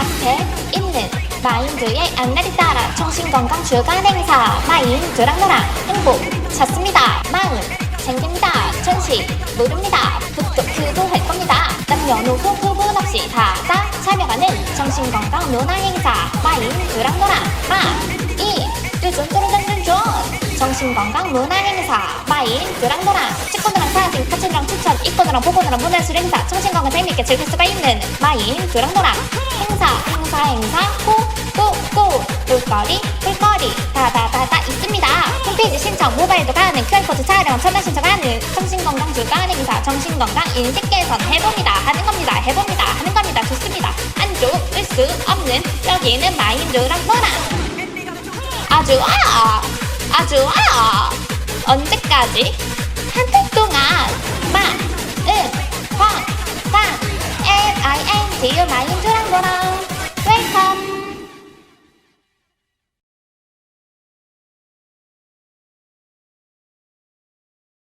앞에 있는 마인드의 안내를 따라 정신건강 주간 행사. 마인 드랑 너랑 행복. 찾습니다. 마음 생깁니다. 전시 모릅니다. 북토크도 할 겁니다. 남녀노소 구분 없이 다다 참여하는 정신건강 문화 행사. 마인 드랑 너랑 마이 요즘 좀 정신건강 문화 행사. 마인 드랑 너랑. 친구들랑 사진 사진이랑 추천 입고들랑 보고들랑 문화술 행사. 정신건강 재미있게 즐길 수가 있는 마인 드랑 너랑 행사 행사 행사 고고고. 볼거리 볼거리. 다다다다 있습니다. 홈페이지 신청 모바일도 가능 QR코드 촬영 전화 신청하는 정신건강 주간 행사 정신건강 인식 개선 해봅니다. 하는 겁니다. 해봅니다. 하는 겁니다. 좋습니다. 안 좋을 수 없는 여기는 마인드랑 너랑? 아주 아 아주 아 언제까지? 한 달 동안 마음 광광 M I N D 마인드랑 너랑